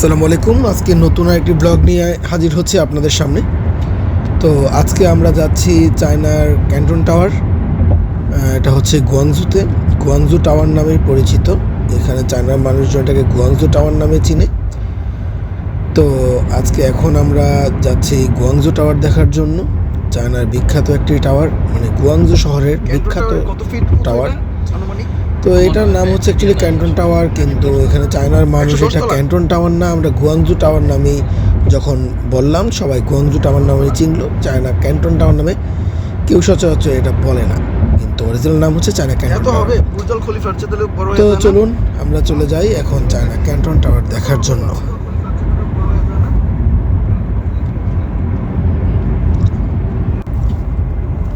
আসসালামু আলাইকুম। আজকে নতুন একটি ব্লগ নিয়ে হাজির হচ্ছে আপনাদের সামনে। তো আজকে আমরা যাচ্ছি চায়নার ক্যান্টন টাওয়ার। এটা হচ্ছে গুয়াংজুতে গুয়াংজু টাওয়ার নামে পরিচিত। এখানে চায়নার মানুষজন এটাকে গুয়াংজু টাওয়ার নামে চিনে। তো আজকে এখন আমরা যাচ্ছি গুয়াংজু টাওয়ার দেখার জন্য। চায়নার বিখ্যাত একটি টাওয়ার মানে গুয়াংজু শহরের বিখ্যাত টাওয়ার তো এটার নাম হচ্ছে অ্যাকচুয়ালি ক্যান্টন টাওয়ার কিন্তু এখানে চায়নার মানুষ এটা ক্যান্টন টাওয়ার না আমরা গুয়াংজু টাওয়ার নামে যখন বললাম সবাই গুয়াংজু টাওয়ার নামে চিনলো চায়না ক্যান্টন টাওয়ার নামে কেউ সচরাচর এটা বলে না। কিন্তু অরিজিনাল নাম হচ্ছে চায়না ক্যান্টন তো? চলুন আমরা চলে যাই এখন চায়না ক্যান্টন টাওয়ার দেখার জন্য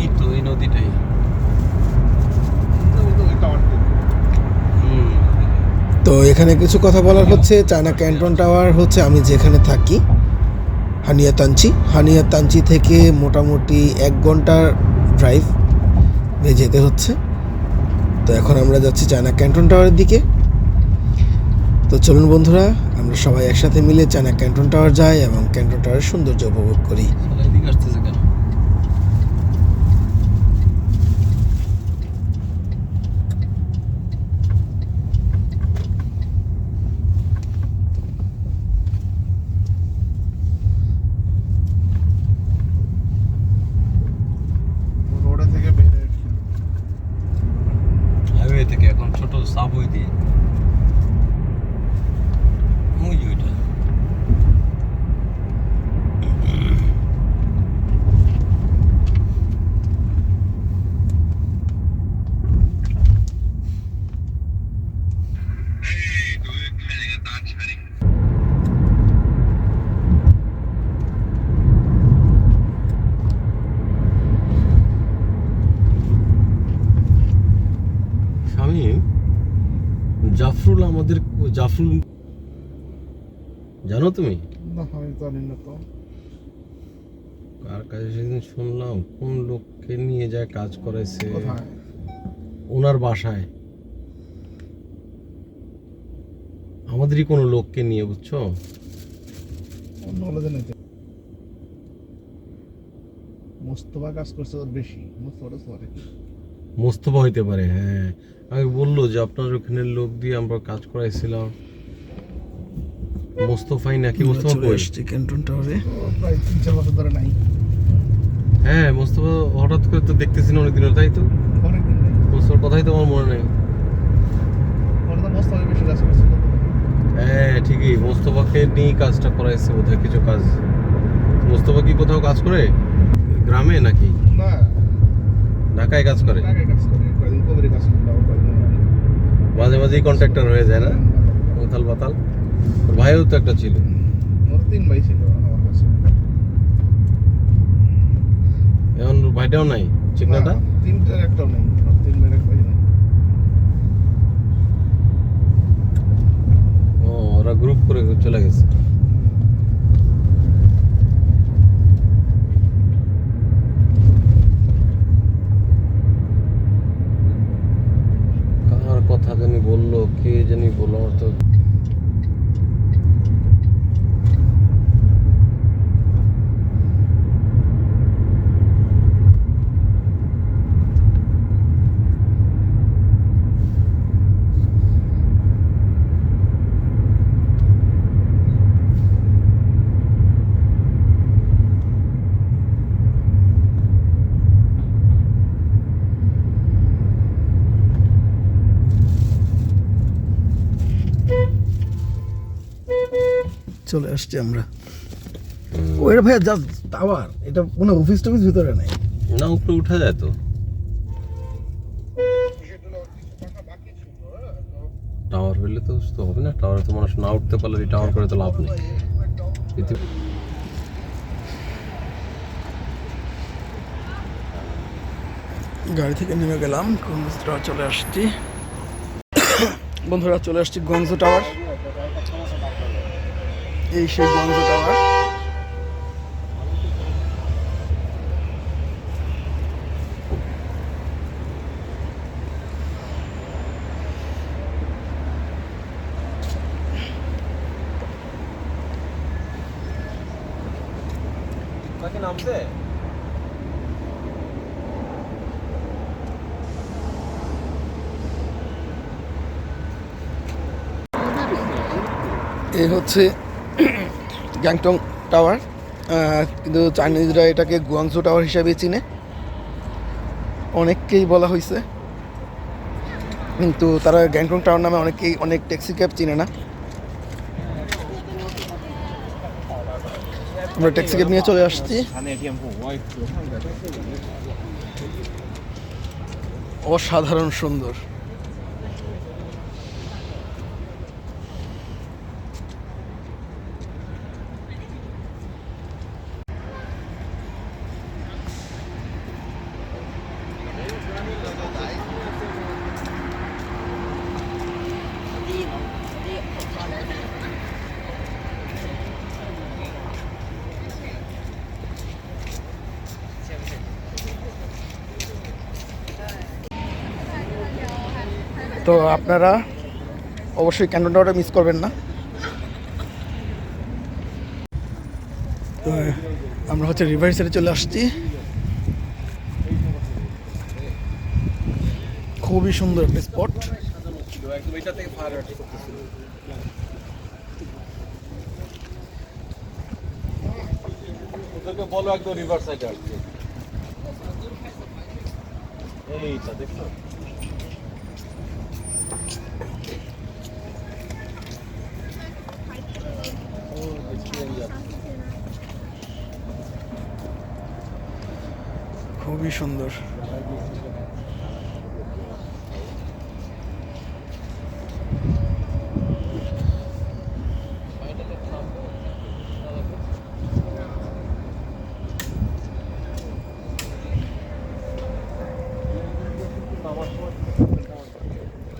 এই তো এই নদীটাই হুম তো এখানে কিছু কথা বলার হচ্ছে। চায়না ক্যান্টন টাওয়ার হচ্ছে আমি যেখানে থাকি হানিয়া তাঞ্চি হানিয়া তাঞ্চি থেকে মোটামুটি এক ঘণ্টার ড্রাইভ যেতে হচ্ছে। তো এখন আমরা যাচ্ছি চায়না ক্যান্টন টাওয়ারের দিকে। তো চলুন বন্ধুরা, আমরা সবাই একসাথে মিলে চায়না ক্যান্টন টাওয়ার যাই এবং ক্যান্টন টাওয়ারের সৌন্দর্য উপভোগ করি শালা এদিকে আসতেছে কেন রোডে থেকে বেরিয়ে হাইওয়ে থেকে এখন ছোট সাবওয়ে দিয়ে ওই যে ওইটা স্বামী জাফরুল আমাদের জাফরুল জানো তুমি? না আমি জানি না তো। কার কাছে সেদিন শুনলাম? কোন লোককে নিয়ে যায় কাজ করেছে ওনার বাসায়। আমাদেরই কোনো লোককে নিয়ে বুঝছ? মোস্তফা কাজ করছে ওর বেশি। মোস্তফা হইতে পারে হ্যাঁ। আমি বলল যে আপনার ওখানে লোক দিয়ে আমরা কাজ করাইছিলাম। মোস্তফাই নাকি মোস্তফা কই? আসছি ক্যান্টন টাওয়ারে। প্রায় তিন চার বছর ধরে নাই হ্যাঁ মোস্তফা হঠাৎ করে তো দেখতেছি না অনেকদিন তাই তো? অনেকদিন মোস্তফার কথাই তো আমার মনে নেই। ওরা তো মোস্তফা বেশি কাজ করছিল হ্যাঁ ঠিকই। মোস্তফাকে নিয়েই কাজটা করাইছে বোধহয় কিছু কাজ। মোস্তফা কি কোথাও কাজ করে? গ্রামে নাকি? ঢাকায় কাজ করে? মাঝে মাঝেই কন্ট্রাক্টর হয়ে যায় না? উথাল পাতাল ভাইও তো একটা ছিল। তিন ভাই ছিল আমার কাছে। এখন ভাইটাও নাই? চিকনাটা না, তিনটার একটাও নেই তিন ভাইয়ের এক ভাই নেই। ও ওরা গ্রুপ করে চলে গেছে কার কথা জানি বলল কে জানি বলল আমার তো চলে আসছি আমরা। ও এটা ভাইয়া জাস্ট টাওয়ার এটা কোনো অফিস টফিস ভিতরে নেই। না উপরে উঠা যায় তো। টাওয়ার হইলে তো তো হবে না টাওয়ারে তো মানুষ না উঠতে পারলে টাওয়ার করে তো লাভ নেই। গাড়ি থেকে নেমে গেলাম গঞ্জু টাওয়ার চলে আসছি। বন্ধুরা চলে আসছি গঞ্জ টাওয়ার এই সেই বন্ধ টাওয়ার নামছে? এ হচ্ছে গ্যাংটং টাওয়ার কিন্তু চাইনিজরা এটাকে গুয়াংজু টাওয়ার হিসাবে চিনে। অনেককেই বলা হয়েছে কিন্তু তারা গ্যাংটং টাওয়ার নামে অনেকেই অনেক ট্যাক্সি ক্যাব চিনে না। আমরা ট্যাক্সি ক্যাব নিয়ে চলে আসছি। অসাধারণ সুন্দর। তো আপনারা অবশ্যই ক্যান্টন টাওয়ারটা মিস করবেন না। তো আমরা হচ্ছে রিভার সাইডে চলে আসছি। খুবই সুন্দর একটা স্পট বলো একদম রিভার সাইডে আসছে এইটা দেখছ ও, দেখছি এই যাচ্ছে। খুবই সুন্দর।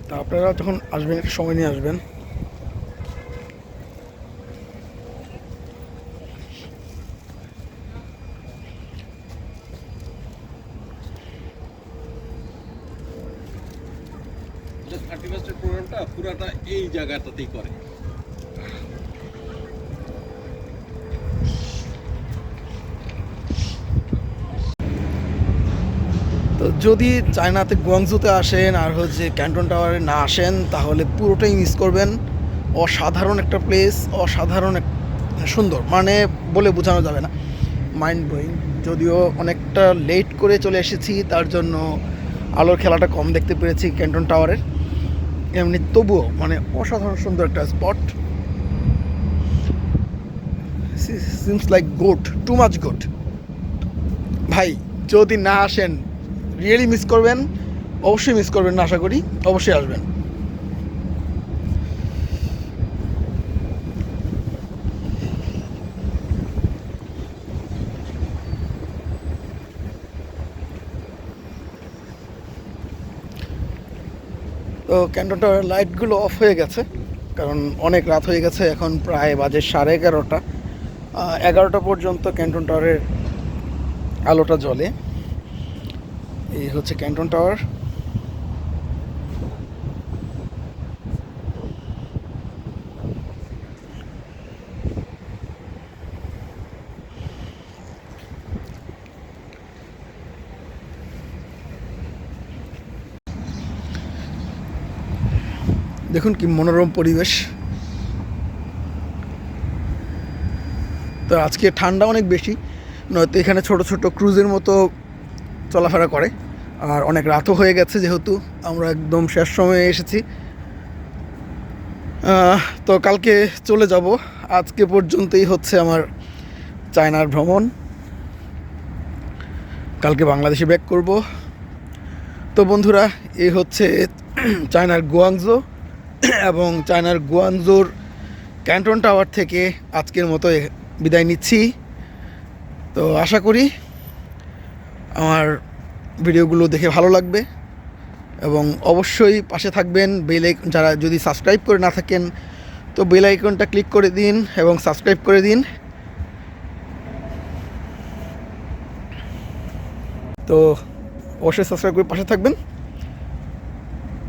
তা আপনারা যখন আসবেন একটু সময় নিয়ে আসবেন। থার্টি ফার্স্টের প্রোগ্রামটা পুরাটা এই জায়গাটাতেই করে। তো যদি চায়নাতে গুয়াংজুতে আসেন আর হচ্ছে ক্যান্টন টাওয়ারে না আসেন, তাহলে পুরোটাই মিস করবেন। অসাধারণ একটা প্লেস অসাধারণ সুন্দর। মানে বলে বোঝানো যাবে না। মাইন্ড ব্লোয়িং যদিও অনেকটা লেট করে চলে এসেছি, তার জন্য আলোর খেলাটা কম দেখতে পেরেছি ক্যান্টন টাওয়ারের। এমনি তবুও মানে অসাধারণ সুন্দর একটা spot seems like good too much good ভাই, যদি না আসেন রিয়েলি মিস করবেন, অবশ্যই মিস করবেন না, আশা করি, অবশ্যই আসবেন। তো ক্যান্টন লাইটগুলো অফ হয়ে গেছে, কারণ অনেক রাত হয়ে গেছে, এখন প্রায় বাজে সাড়ে এগারোটা। এগারোটা পর্যন্ত ক্যান্টন টাওয়ারের আলোটা জ্বলে। এই হচ্ছে ক্যান্টন টাওয়ার দেখুন কি মনোরম পরিবেশ। তো আজকে ঠান্ডা অনেক বেশি, নয়তো এখানে ছোট ছোট ক্রুজের মতো চলাফেরা করে। আর অনেক রাতও হয়ে গেছে যেহেতু, আমরা একদম শেষ সময়ে এসেছি। তো কালকে চলে যাব। আজকে পর্যন্তই হচ্ছে আমার চায়নার ভ্রমণ। কালকে বাংলাদেশে ব্যাক করব। তো বন্ধুরা এই হচ্ছে চায়নার গুয়াংজো এবং চায়নার গুয়ানজোর ক্যান্টন টাওয়ার থেকে আজকের মতো বিদায় নিচ্ছি। তো আশা করি আমার ভিডিওগুলো দেখে ভালো লাগবে এবং অবশ্যই পাশে থাকবেন বেল যারা যদি সাবস্ক্রাইব করে না থাকেন, তো বেল আইকনটা ক্লিক করে দিন এবং সাবস্ক্রাইব করে দিন। তো অবশ্যই সাবস্ক্রাইব করে পাশে থাকবেন।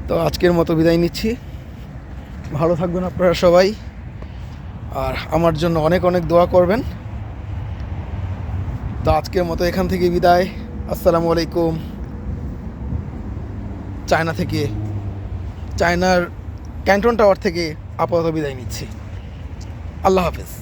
তো আজকের মতো বিদায় নিচ্ছি। ভালো থাকবেন আপনারা সবাই। আর আমার জন্য অনেক অনেক দোয়া করবেন। তো আজকের মতো এখান থেকে বিদায়। আসসালামু আলাইকুম। চায়না থেকে, চায়নার ক্যান্টন টাওয়ার থেকে আপাতত বিদায় নিচ্ছি। আল্লাহ হাফেজ।